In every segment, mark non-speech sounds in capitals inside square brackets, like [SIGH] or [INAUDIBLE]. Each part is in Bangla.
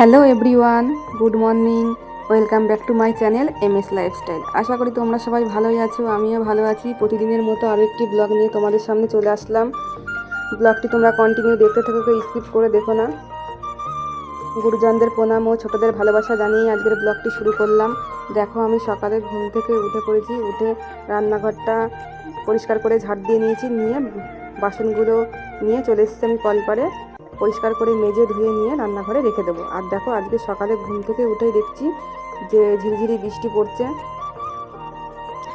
Hello everyone, good morning, welcome back to my channel M S lifestyle. আশা করি তোমরা সবাই ভালোই আছো, আমিও ভালো আছি। প্রতিদিনের মতো আরও একটি ব্লগ নিয়ে তোমাদের সামনে চলে আসলাম। ব্লগটি তোমরা কন্টিনিউ দেখতে থাকো, কেউ স্কিপ করে দেখো না। গুরুজনদের প্রণাম ও ছোটদের ভালোবাসা জানিয়ে আজকের ব্লগটি শুরু করলাম। দেখো, আমি সকালে ঘুম থেকে উঠে পড়েছি, উঠে রান্নাঘরটা পরিষ্কার করে ঝাড় দিয়ে নিয়েছি, নিয়ে বাসনগুলো নিয়ে চলে এসেছি আমি কলপারে। পরিষ্কার করে মেজে ধুয়ে নিয়ে রান্নাঘরে রেখে দেবো। আর দেখো, আজকে সকালে ঘুম থেকে উঠেই দেখছি যে ঝিরিঝিরি বৃষ্টি পড়ছে।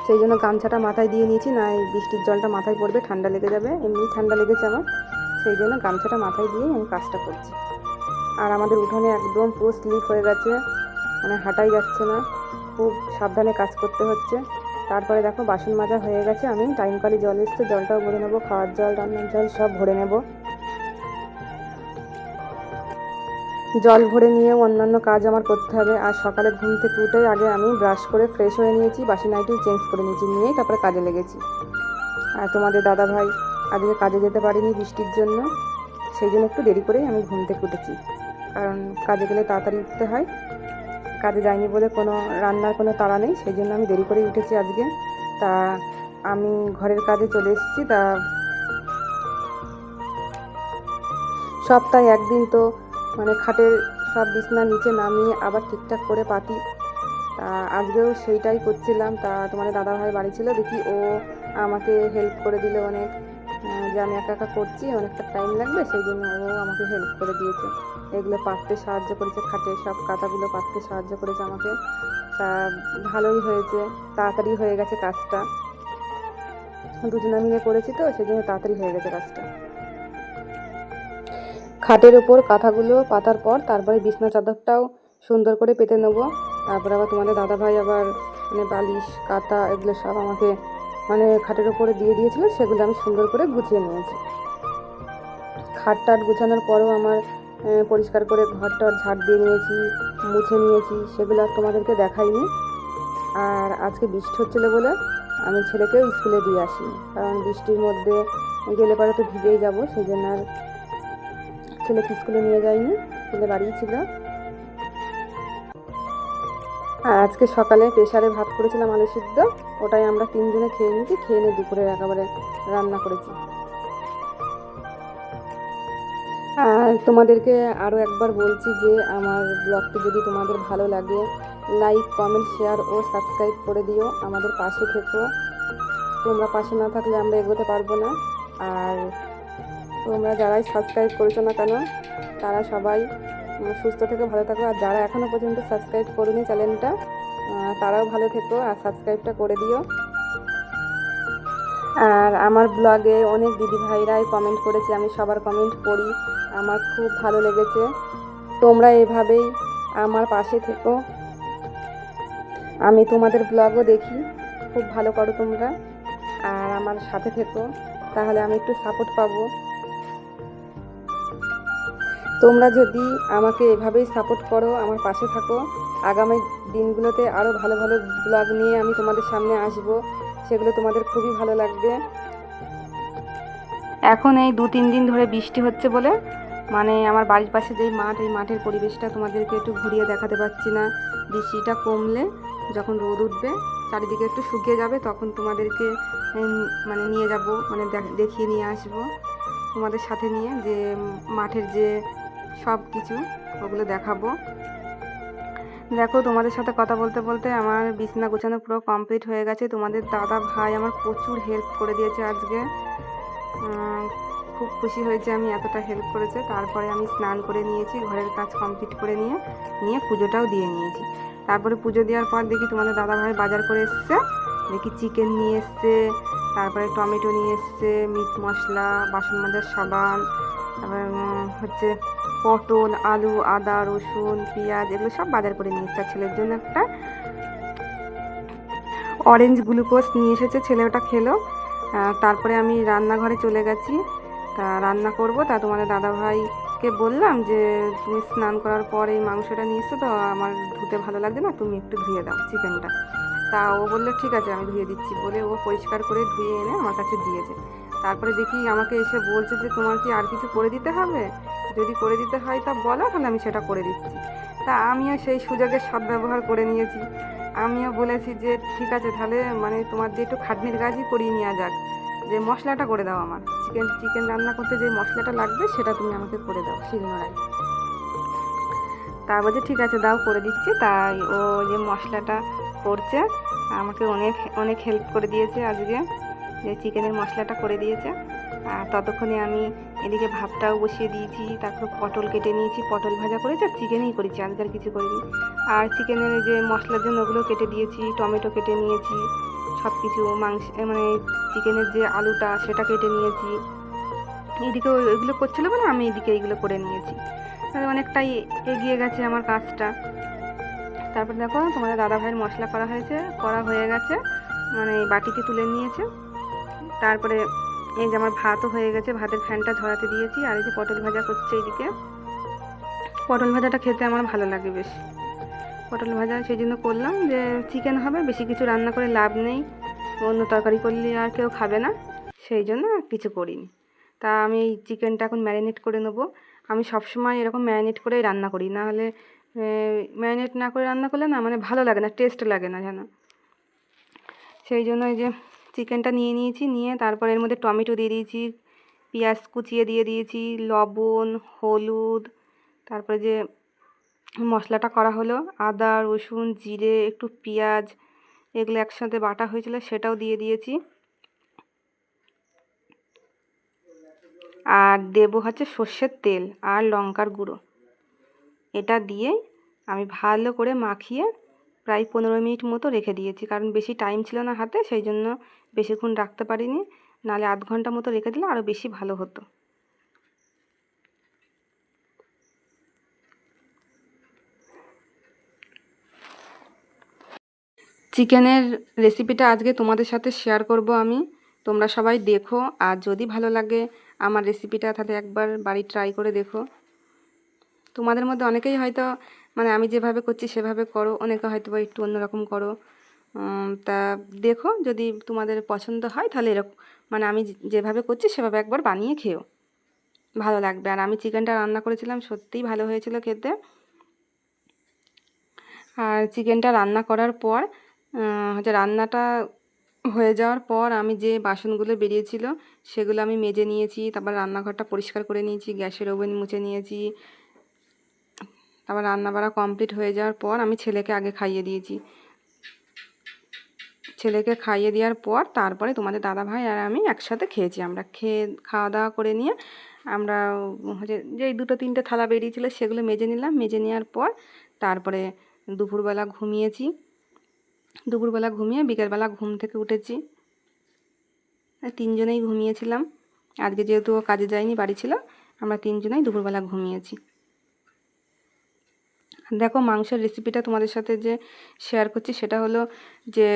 সেই জন্য গামছাটা মাথায় দিয়ে নিয়েছি, না এই বৃষ্টির জলটা মাথায় পড়বে, ঠান্ডা লেগে যাবে, এমনি ঠান্ডা লেগেছে আমার। সেই জন্য গামছাটা মাথায় দিয়েই আমি কাজটা করছি। আর আমাদের উঠোনে একদম পুরো স্লিপ হয়ে গেছে মানে হাঁটাই যাচ্ছে না, খুব সাবধানে কাজ করতে হচ্ছে। তারপরে দেখো, বাসন মাজা হয়ে গেছে, আমি টাইম কালি জল এসছে, জলটাও ভরে নেব, খাওয়ার জল, রান্নার জল সব ভরে নেব। জল ভরে নিয়ে অন্যান্য কাজ আমার করতে হবে। আর সকালে ঘুম থেকে উঠে আগে আমি ব্রাশ করে ফ্রেশ হয়ে নিয়েছি, বাসি নাইটি চেঞ্জ করে নিয়েছি, নিয়েই তারপরে কাজে লেগেছি। আর তোমাদের দাদা ভাই আজকে কাজে যেতে পারিনি বৃষ্টির জন্য, সেই জন্য একটু দেরি করেই আমি ঘুম থেকে উঠেছি। কারণ কাজে গেলে তাড়াতাড়ি উঠতে হয়। কাজে যাইনি বলে কোনো রান্নার কোনো তাড়া নেই, সেই জন্য আমি দেরি করেই উঠেছি আজকে। তা আমি ঘরের কাজে চলে এসেছি, তা সপ্তাহে একদিন তো মানে খাটের সব বিছনা নিচে নামিয়ে আবার ঠিকঠাক করে পাতি। তা আজকেও সেইটাই করছিলাম। তা তোমাদের দাদাভাই বাড়ি ছিল, দেখি ও আমাকে হেল্প করে দিলে অনেক। যে আমি একা একা করছি, অনেকটা টাইম লাগবে, সেই জন্য ও আমাকে হেল্প করে দিয়েছে। এগুলো পাততে সাহায্য করেছে খাটে সব কাঁথাগুলো পাততে সাহায্য করেছে আমাকে। তা ভালোই হয়েছে, তাড়াতাড়ি হয়ে গেছে কাজটা। দুজনে মিলে করেছি তো, সেই জন্য তাড়াতাড়ি হয়ে গেছে কাজটা। খাটের ওপর কাঁথাগুলো পাতার পর তারপরে বিছনা চাদরটাও সুন্দর করে পেতে নেব। তারপর আবার তোমাদের দাদাভাই আবার মানে বালিশ, কাঁথা এগুলো সব আমাকে মানে খাটের ওপরে দিয়ে দিয়েছিল, সেগুলো আমি সুন্দর করে গুছিয়ে নিয়েছি। খাট টাট গুছানোর পরেও আমার পরিষ্কার করে ঘরটার ঝাড় দিয়ে নিয়েছি, মুছে নিয়েছি, সেগুলো আর তোমাদেরকে দেখাইনি। আর আজকে বৃষ্টি হচ্ছিল বলে আমি ছেলেকে স্কুলে দিয়ে আসি কারণ বৃষ্টির মধ্যে গেলে পরে তো ভিজেই যাব, সেই জন্য আর ছেলেকে স্কুলে নিয়ে যাইনি ছেলে বাড়িই ছিল। আর আজকে সকালে প্রেশারে ভাত করেছিলাম আলু সিদ্ধ। ওটাই আমরা তিনজনে খেয়ে নিয়েছি, খেয়ে নিয়ে দুপুরে একেবারে রান্না করেছি। আর তোমাদেরকে আরও একবার বলছি যে, আমার ব্লগটি যদি তোমাদের ভালো লাগে, লাইক, কমেন্ট, শেয়ার ও সাবস্ক্রাইব করে দিও। আমাদের পাশে থেকো। তোমরা পাশে না থাকলে আমরা এগোতে পারব না। আর তোমরা যারাই সাবস্ক্রাইব করেছ না কেন, তারা সবাই সুস্থ থেকে ভালো থাকো। আর যারা এখনও পর্যন্ত সাবস্ক্রাইব করোনি চ্যানেলটা তারাও ভালো থেকো আর সাবস্ক্রাইবটা করে দিও। আর আমার ব্লগে অনেক দিদি ভাইরাই কমেন্ট করেছে, আমি সবার কমেন্ট পড়ি, আমার খুব ভালো লেগেছে। তোমরা এভাবেই আমার পাশে থেকো। আমি তোমাদের ব্লগও দেখি, খুব ভালো করো তোমরা। আর আমার সাথে থেকো, তাহলে আমি একটু সাপোর্ট পাবো। তোমরা যদি আমাকে এভাবেই সাপোর্ট করো, আমার পাশে থাকো, আগামী দিনগুলোতে আরও ভালো ভালো ব্লগ নিয়ে আমি তোমাদের সামনে আসব, সেগুলো তোমাদের খুবই ভালো লাগবে। এখন এই দু তিন দিন ধরে বৃষ্টি হচ্ছে বলে মানে আমার বাড়ির পাশে যেই মাঠ, এই মাঠের পরিবেশটা তোমাদেরকে একটু ঘুরিয়ে দেখাতে পারছি না। বৃষ্টিটা কমলে যখন রোদ উঠবে, চারিদিকে একটু শুকিয়ে যাবে, তখন তোমাদেরকে মানে নিয়ে যাব মানে দেখ- দেখিয়ে নিয়ে আসব তোমাদের সাথে নিয়ে যে মাঠের যে সব কিছু ওগুলো দেখাবো। দেখো, তোমাদের সাথে কথা বলতে বলতে আমার বিছনা গোছানো পুরো কমপ্লিট হয়ে গেছে। তোমাদের দাদা ভাই আমার প্রচুর হেল্প করে দিয়েছে আজকে। খুব খুশি হয়েছে আমি এতটা হেল্প করেছে। তারপরে আমি স্নান করে নিয়েছি, ঘরের কাজ কমপ্লিট করে নিয়ে নিয়ে পুজোটাও দিয়ে নিয়েছি। তারপরে পুজো দেওয়ার পর দেখি তোমাদের দাদা ভাই বাজার করে এসছে। দেখি চিকেন নিয়ে এসছে, তারপরে টমেটো নিয়ে এসছে মিট মশলা, বাসন মাজার সাবান উম, হচ্ছে পটল আলু আদা রসুন পেঁয়াজ এগুলো সব বাজার করে নিয়ে এসছে। ছেলের জন্য একটা অরেঞ্জ গ্লুকোজ নিয়ে এসেছে ছেলে ওটা খেলো। তারপরে আমি রান্নাঘরে চলে গেছি। তা রান্না করব। তা তোমাদের দাদাভাইকে বললাম যে তুমি স্নান করার পর এই মাংসটা নিয়ে এসছো তো আমার ধুতে ভালো লাগছে না তুমি একটু ধুয়ে দাও চিকেনটা তা ও বলল ঠিক আছে আমি ধুয়ে দিচ্ছি। বলে ও পরিষ্কার করে ধুয়ে এনে আমার কাছে দিয়েছে। তারপরে দেখি আমাকে এসে বলছে যে, তোমার কি আর কিছু করে দিতে হবে? যদি করে দিতে হয় তা বলো, তাহলে আমি সেটা করে দিচ্ছি। তা আমিও সেই সুযোগের সদ্ব্যবহার করে নিয়েছি। আমিও বলেছি যে, ঠিক আছে, তাহলে মানে তোমার যে একটু খাটনির কাজই করিয়ে নেওয়া যাক। যে, মশলাটা করে দাও আমার। চিকেন চিকেন রান্না করতে যে মশলাটা লাগবে, সেটা তুমি আমাকে করে দাও শিলনোড়ায়। তা বলছে, ঠিক আছে, দাও, করে দিচ্ছি। তাই ও যে মশলাটা করছে, আমাকে অনেক অনেক হেল্প করে দিয়েছে আজকে। যে চিকেনের মশলাটা করে দিয়েছে। আর ততক্ষণে আমি এদিকে ভাতটাও বসিয়ে দিয়েছি, তারপর পটল কেটে নিয়েছি, পটল ভাজা করেছি, আর চিকেনই করেছি আজকে আর কিছু করিনি। আর চিকেনের যে মশলার জন্য ওগুলো কেটে দিয়েছি, টমেটো কেটে নিয়েছি সব কিছু মাংস মানে চিকেনের যে আলুটা সেটা কেটে নিয়েছি। এদিকে ওইগুলো করছিল বলে আমি এদিকে এইগুলো করে নিয়েছি। তাহলে অনেকটাই এগিয়ে গেছে আমার কাজটা। তারপর দেখো তোমাদের দাদা ভাইয়ের মশলা করা হয়েছে, করা হয়ে গেছে মানে বাটিতে তুলে নিয়েছে। তারপরে এই যে আমার ভাতও হয়ে গেছে, ভাতের ফ্যানটা ঝরাতে দিয়েছি, আর এই যে পটল ভাজা করছে এইদিকে। পটল ভাজাটা খেতে আমার ভালো লাগে বেশ। পটল ভাজা সেই জন্য করলাম যে চিকেন হবে, বেশি কিছু রান্না করে লাভ নেই, অন্য তরকারি করলে আর কেউ খাবে না, সেই জন্য কিছু করিনি। তা আমি এই চিকেনটা এখন ম্যারিনেট করে নেব। আমি সবসময় এরকম ম্যারিনেট করেই রান্না করি, না হলে ম্যারিনেট না করে রান্না করলে না মানে ভালো লাগে না টেস্ট লাগে না যেন। সেই জন্য এই যে চিকেনটা নিয়ে নিয়েছি, নিয়ে তারপর এর মধ্যে টমেটো দিয়ে দিয়েছি, পেঁয়াজ কুচিয়ে দিয়ে দিয়েছি, লবণ, হলুদ, তারপরে যে মশলাটা করা হলো, আদা, রসুন, জিরে, একটু পেঁয়াজ, এগুলো একসাথে বাটা হয়েছিল সেটাও দিয়ে দিয়েছি। আর দেবো হচ্ছে সর্ষের তেল আর লঙ্কার গুঁড়ো। এটা দিয়েই আমি ভালো করে মাখিয়ে প্রায় পনেরো মিনিট মতো রেখে দিয়েছি। কারণ বেশি টাইম ছিল না হাতে সেই জন্য বেশিক্ষণ রাখতে পারিনি। নাহলে আধ ঘণ্টা মতো রেখে দিলে আরও বেশি ভালো হতো। চিকেনের রেসিপিটা আজকে তোমাদের সাথে শেয়ার করব আমি। তোমরা সবাই দেখো। আর যদি ভালো লাগে আমার রেসিপিটা তাহলে একবার বাড়ি ট্রাই করে দেখো। তোমাদের মধ্যে অনেকেই হয়তো মানে আমি যেভাবে করছি সেভাবে করো, অনেকে হয়তো বা একটু অন্যরকম করো। তা দেখো, যদি তোমাদের পছন্দ হয় তাহলে এরকম মানে আমি যেভাবে করছি সেভাবে একবার বানিয়ে খেও ভালো লাগবে। আর আমি চিকেনটা রান্না করেছিলাম, সত্যিই ভালো হয়েছিল খেতে। আর চিকেনটা রান্না করার পর হচ্ছে রান্নাটা হয়ে যাওয়ার পর আমি যে বাসনগুলো বেরিয়েছিল সেগুলো আমি মেজে নিয়েছি, তারপর রান্নাঘরটা পরিষ্কার করে নিয়েছি, গ্যাসের ওভেন মুছে নিয়েছি তারপর রান্না বাড়া কমপ্লিট হয়ে যাওয়ার পর আমি ছেলেকে আগে খাইয়ে দিয়েছি। ছেলেকে খাইয়ে দেওয়ার পর তারপরে তোমাদের দাদা ভাই আর আমি একসাথে খেয়েছি। আমরা খেয়ে, খাওয়া দাওয়া করে নিয়ে আমরা হচ্ছে যেই দুটো তিনটে থালা বেরিয়েছিল সেগুলো মেজে নিলাম। মেজে নেওয়ার পর তারপরে দুপুরবেলা ঘুমিয়েছি। দুপুরবেলা ঘুমিয়ে বিকেলবেলা ঘুম থেকে উঠেছি। তিনজনেই ঘুমিয়েছিলাম। আজকে যেহেতু ও কাজে যায়নি, বাড়ি ছিল, আমরা তিনজনেই দুপুরবেলা ঘুমিয়েছি। দেখো মাংসের রেসিপিটা তোমাদের সাথে যে শেয়ার করছি, সেটা হলো যে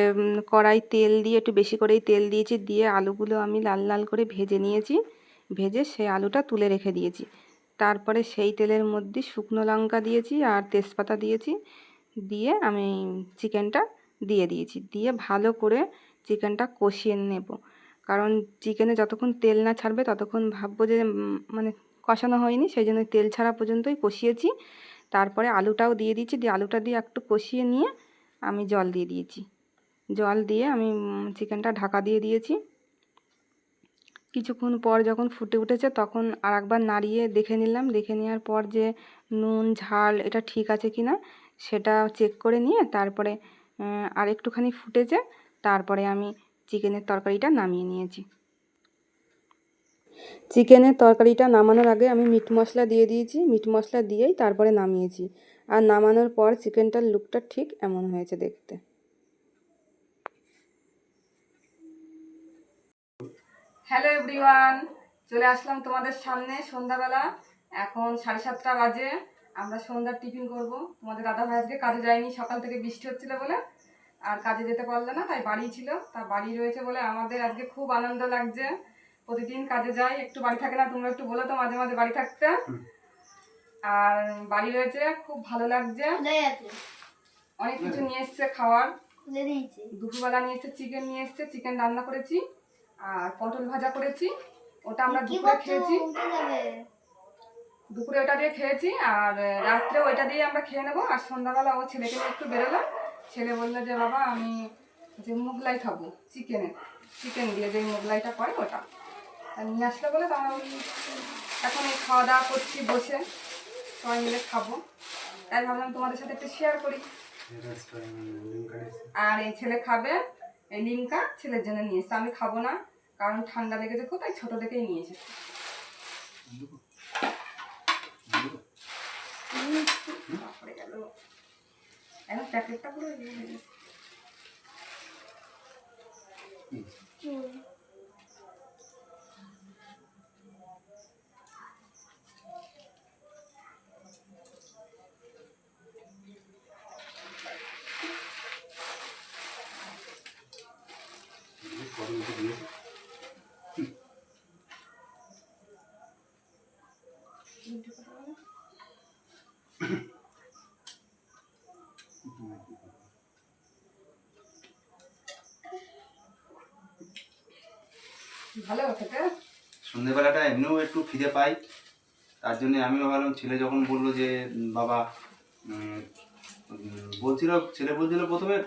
কড়াই তেল দিয়ে একটু বেশি করেই তেল দিয়েছি, দিয়ে আলুগুলো আমি লাল লাল করে ভেজে নিয়েছি। ভেজে সেই আলুটা তুলে রেখে দিয়েছি। তারপরে সেই তেলের মধ্যে শুকনো লঙ্কা দিয়েছি আর তেজপাতা দিয়েছি। দিয়ে আমি চিকেনটা দিয়ে দিয়েছি। দিয়ে ভালো করে চিকেনটা কষিয়ে নেব। কারণ চিকেনে যতক্ষণ তেল না ছাড়বে, ততক্ষণ ভাববো যে মানে কষানো হয়নি, সেই জন্য তেল ছাড়া পর্যন্তই কষিয়েছি। তারপরে আলুটাও দিয়ে দিয়েছি, দিয়ে আলুটা দিয়ে একটু কষিয়ে নিয়ে আমি জল দিয়ে দিয়েছি। জল দিয়ে আমি চিকেনটা ঢাকা দিয়ে দিয়েছি। কিছুক্ষণ পর যখন ফুটে উঠেছে তখন আর একবার নাড়িয়ে দেখে নিলাম। দেখে নেওয়ার পর যে নুন, ঝাল এটা ঠিক আছে কি না সেটা চেক করে নিয়ে তারপরে আর একটুখানি ফুটেছে। তারপরে আমি চিকেনের তরকারিটা নামিয়ে নিয়েছি। চিকেনের তরকারিটা নামানোর আগে আমি মিট মশলা দিয়ে দিয়েছি। মিট মশলা দিয়েই তারপরে নামিয়েছি। আর নামানোর পর চিকেনটার লুকটা ঠিক এমন হয়েছে দেখতে। হ্যালো এভরিওয়ান চলে আসলাম তোমাদের সামনে সন্ধ্যাবেলা। এখন সাড়ে সাতটা বাজে। আমরা সন্ধ্যার টিফিন করব। তোমাদের দাদা ভাই আজকে কাজে যায়নি। সকাল থেকে বৃষ্টি হচ্ছিল বলে আর কাজে যেতে পারল না, তাই বাড়ি ছিল। তা বাড়ি রয়েছে বলে আমাদের আজকে খুব আনন্দ লাগছে। প্রতিদিন কাজে যাই একটু বাড়ি থাকে না তোমরা একটু বলো তো মাঝে মাঝে বাড়ি থাকতে। আর বাড়ি রয়েছে খুব ভালো লাগছে। অনেক কিছু নিয়ে এসছে খাওয়ার। দুপুরবেলা নিয়ে এসছে চিকেন নিয়ে এসছে চিকেন রান্না করেছি আর পটল ভাজা করেছি। ওটা আমরা দুপুরে খেয়েছি। দুপুরে ওটা দিয়ে খেয়েছি আর রাত্রে ওইটা দিয়ে আমরা খেয়ে নেব। আর সন্ধ্যাবেলা ও ছেলেকে নিয়ে একটু বেরোলাম ছেলে বলল যে বাবা আমি যে মোগলাই খাব চিকেনের চিকেন দিয়ে যে মোগলাইটা করে ওটা। নিয়ে আসলে বলে তারা ওই এখন এই খাওয়া দাওয়া করছি বসে। সবাই মিলে খাব। তাই ভাবলাম তোমাদের সাথে একটু শেয়ার করি। আর এই ছেলে খাবে, এই লিমকা ছেলের জন্য নিয়ে এসছে। আমি খাব না, কারণ ঠান্ডা লেগেছে কোথায়? ছোট থেকেই নিয়ে এসেছে। এখন প্যাকেটটা পুরো ইয়ে হয়ে গেছে। তিনটে কথা বলো। ভালো খেতে সন্ধেবেলাটা এমনিও একটু খিদে পাই। তার জন্য আমিও ভাবলাম, ছেলে যখন বলল যে বাবা বলছিল, ছেলে বলছিল প্রথমে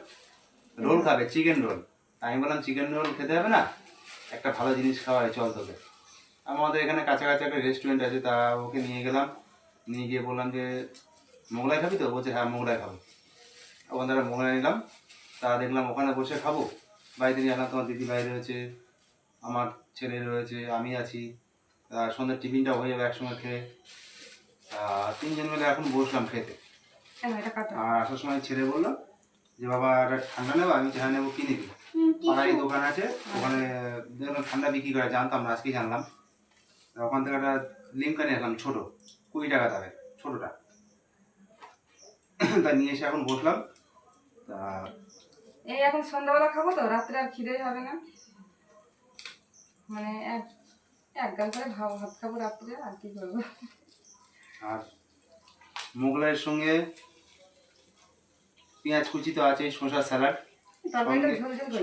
রোল খাবে চিকেন রোল আমি বললাম চিকেন রোল খেতে হবে না? একটা ভালো জিনিস খাওয়া হয়, চল তোকে। আমাদের এখানে কাছাকাছি একটা রেস্টুরেন্ট আছে, তা ওকে নিয়ে গেলাম। নিয়ে গিয়ে বললাম যে, মোগলাই খাবি তো? বলছে হ্যাঁ মোগলাই খাব। ওখান থেকে মোগলাই নিলাম। তা দেখলাম ওখানে বসে খাব। বাড়িতে নিয়ে আসলাম তোমার দিদি বাইরে রয়েছে, আমার ছেলে রয়েছে, আমি আছি। সন্ধ্যের টিফিনটা হয়ে যাবে একসঙ্গে খেয়ে। তিনজন মিলে এখন বসলাম খেতে। কেন? আর আসার সময় ছেলে বলল যে বাবা একটা ঠান্ডা নেব? আমি চা নেব কি নিবি পাড়ায় দোকান আছে ওখানে দেখলাম ঠান্ডা বিক্রি করে জানতাম না আজকেই জানলাম। ওখান থেকে একটা লিমকা নিয়ে আসলাম ছোটো কুড়ি টাকা দামে ছোটোটা। [CLEARS THROAT] তা নিয়ে এসে এখন বসলাম। তা এই এখন সন্ধ্যাবেলা খাব তো রাত্রে আর খিদেই হবে না। মানে এক এক গাল করে ভাব ভাত খাব রাত্রে আর কি করব? আর মোগলাইয়ের সঙ্গে পেঁয়াজ কুচি তো আছে শসা স্যালাড।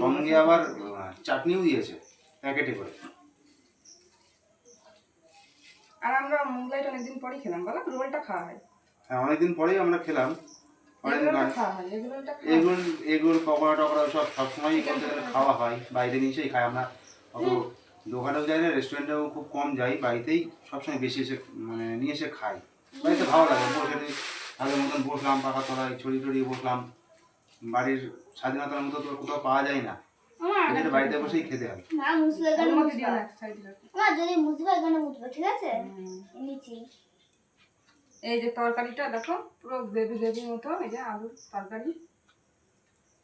সঙ্গে আবার চাটনিও দিয়েছে প্যাকেটে করে। আর আমরা মোগলাইটা অনেকদিন পরেই খেলাম বলো রোলটা খাওয়া হয়। হ্যাঁ অনেকদিন পরেই আমরা খেলাম। এগুলো এগুলো পকোড়া টকোড়া সব সবসময়ই খাওয়া হয় বাইরে নিয়ে এসেই খাই আমরা। অত দোকানেও যাই না রেস্টুরেন্টেও খুব কম যাই বাড়িতেই সবসময় বেশি এসে মানে নিয়ে এসে খাই। বাড়িতে ভালো লাগে বসে নিয়ে মতন বসলাম পাকা তলায় ছড়িয়ে ছড়িয়ে বসলাম। বাড়ির স্বাধীনতার মতো তো কোথাও পাওয়া যায় না। এদের বাড়িতে বসেই খেতে হয়। মুসলে এখানে যদি ঠিক আছে? নিচে এই যে তরকারিটা দেখো পুরো গ্রেভি গ্রেভি মতো এই যে আলুর তরকারি।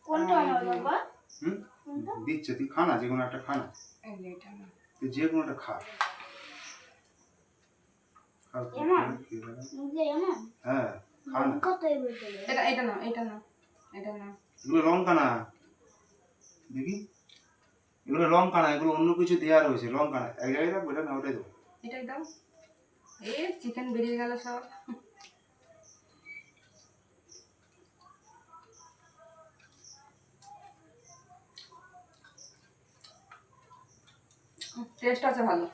কোনটা বাবা হুম? দিচ্ছে তুই খা না যে কোনো একটা খা না। এই যে এটা না। তুই যে কোনো একটা খা হ্যাঁ লঙ্কা না দেখি। এগুলো লঙ্কা না এগুলো অন্য কিছু দেওয়া রয়েছে লঙ্কা না। এক জায়গায় রাখব এটা না ওটাই দেবো। এটাই দাও। এই চিকেন বেরিয়ে গেল সব। টেস্ট আছে ভালো।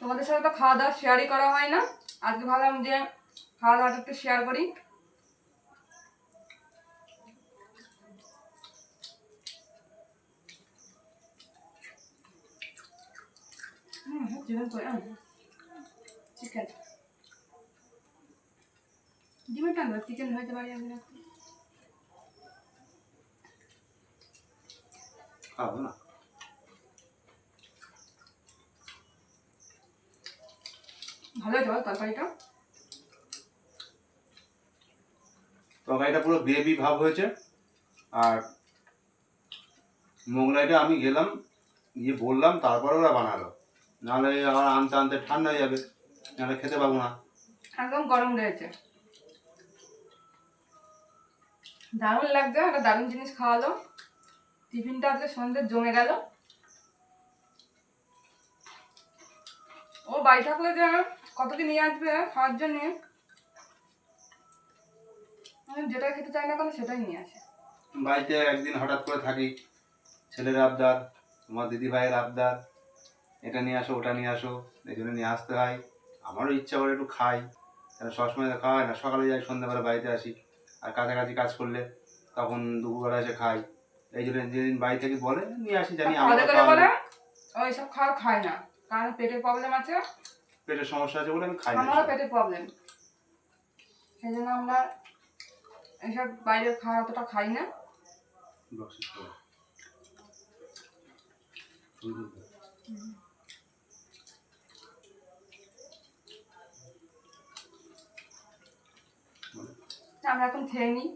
তোমাদের সাথে তো খাওয়া দাওয়া শেয়ারই করা হয় না। আজকে ভাবলাম যে খাওয়া দাওয়াটা একটু শেয়ার করি। চিকেন চিকেন ডিমের টান চিকেন আমি রাখতে খাব না। ভালো হয়েছে তরকারিটা? তরকারিটা পুরো গ্রেভি ভাব হয়েছে। আর মোগলাইটা আমি গেলাম গিয়ে বললাম তারপরে ওরা বানালো। নাহলে আবার আনতে আনতে ঠান্ডা হয়ে যাবে নাহলে খেতে পাবো না। একদম গরম রয়েছে। দারুণ লাগছে একটা দারুণ জিনিস খাওয়ালো। টিফিনটা আজকে সন্ধ্যে জমে গেল। ও বাড়ি থাকলে যে কত কি নিয়ে আসবে খাওয়ার জন্য? যেটা খেতে চাই না কেন সেটাই নিয়ে আসে। বাড়িতে একদিন হঠাৎ করে থাকি, ছেলের আবদার, তোমার দিদি ভাইয়ের আবদার, এটা নিয়ে আসো, ওটা নিয়ে আসো, এই জন্য নিয়ে আসতে হয়। আমারও ইচ্ছা করে একটু খাই কেন সবসময় তো খাওয়া হয় না, সকালে যাই, সন্ধ্যাবেলা বাড়িতে আসি। আর কাছাকাছি কাজ করলে তখন দুপুরবেলা এসে খাই। এই জন্য যেদিন বাড়ি থেকে বলে নিয়ে আসি জানি আমরা ওই সব খাওয়া না। কারণ পেটের প্রবলেম আছে। পেটের সমস্যা আছে বলে আমি খাই না আমারও পেটের প্রবলেম সেই জন্য আমরা এসব বাইরের খাওয়া অতটা খাই না। আমরা এখন খেয়ে নিই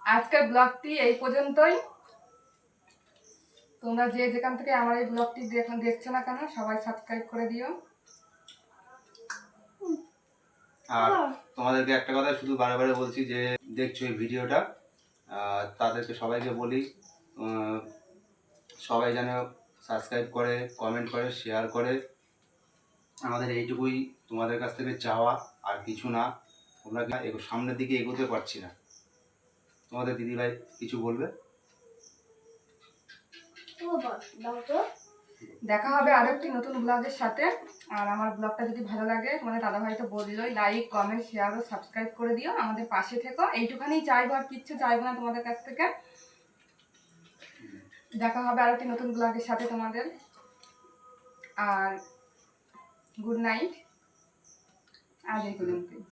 আজকের ব্লগটি এই পর্যন্তই। তোমরা যে যেখান থেকে আমার এই ব্লগটি দেখ- দেখছ না কেন সবাই সাবস্ক্রাইব করে দিও। আর তোমাদেরকে একটা কথা শুধু বারে বারে বলছি যে দেখছ এই ভিডিওটা আহ, তাদেরকে সবাইকে বলি সবাই যেন সাবস্ক্রাইব করে কমেন্ট করে শেয়ার করে। আমাদের এইটুকুই তোমাদের কাছ থেকে চাওয়া আর কিছু না। তোমরা এগো- সামনের দিকে এগোতে পারছি না? তোমাদের দিদিভাই কিছু বলবে? ও বাবা দাও তো। দেখা হবে আরও একটি নতুন ব্লগের সাথে। আর আমার ব্লগটা যদি ভালো লাগে তোমাদের দাদা ভাই তো বললোই লাইক কমেন্ট শেয়ার ও সাবস্ক্রাইব করে দিও। আমাদের পাশে থেকো। এইটুখানি চাইব আর কিচ্ছু চাইব না তোমাদের কাছ থেকে। দেখা হবে আরও একটি নতুন ব্লগের সাথে তোমাদের। আর গুড নাইট আজ এই পর্যন্তই।